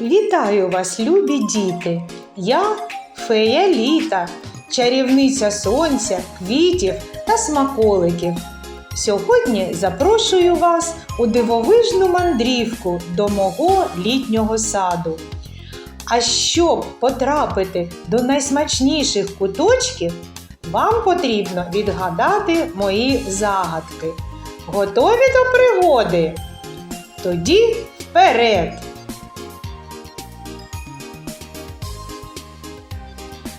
Вітаю вас, любі діти! Я фея літа, чарівниця сонця, квітів та смаколиків. Сьогодні запрошую вас у дивовижну мандрівку до мого літнього саду. А щоб потрапити до найсмачніших куточків, вам потрібно відгадати мої загадки. Готові до пригоди? Тоді вперед!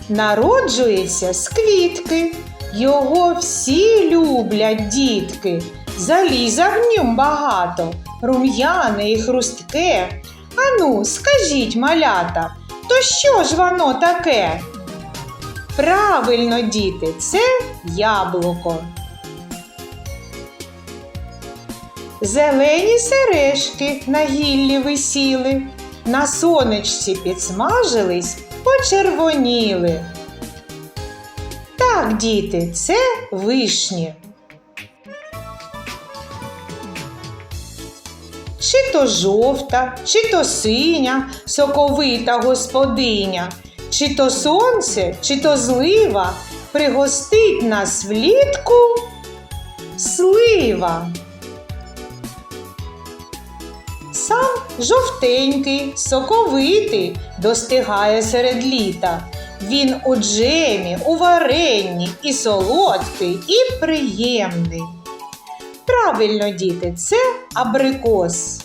Народжується з квітки, його всі люблять дітки. Заліза в нім багато, рум'яне і хрустке. Ану, скажіть, малята, то що ж воно таке? Правильно, діти, це яблуко. Зелені сережки на гіллі висіли, на сонечці підсмажились, почервоніли. Так, діти, це вишні. Чи то жовта, чи то синя, соковита господиня, чи то сонце, чи то злива, пригостить нас влітку слива. Сам жовтенький, соковитий, достигає серед літа. Він у джемі, у варенні і солодкий, і приємний. Правильно, діти, це абрикос.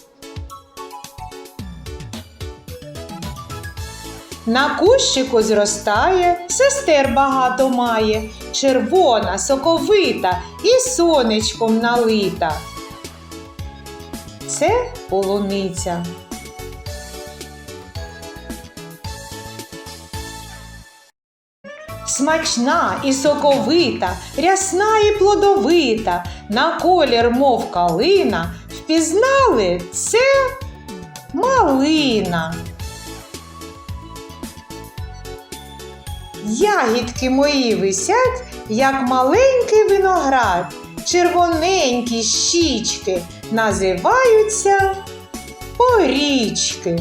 На кущику зростає, сестер багато має, червона, соковита і сонечком налита. Це полуниця. Смачна і соковита, рясна і плодовита, на колір, мов калина, впізнали це малина. Ягідки мої висять, як маленький виноград, червоненькі щічки називаються порічки.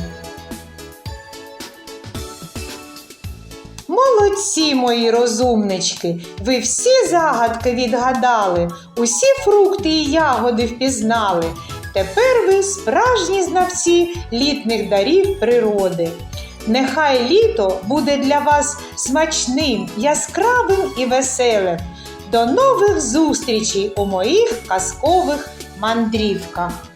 Молодці, мої розумнички, ви всі загадки відгадали, усі фрукти і ягоди впізнали. Тепер ви справжні знавці літних дарів природи. Нехай літо буде для вас смачним, яскравим і веселим. До нових зустрічей у моїх казкових мандрівках.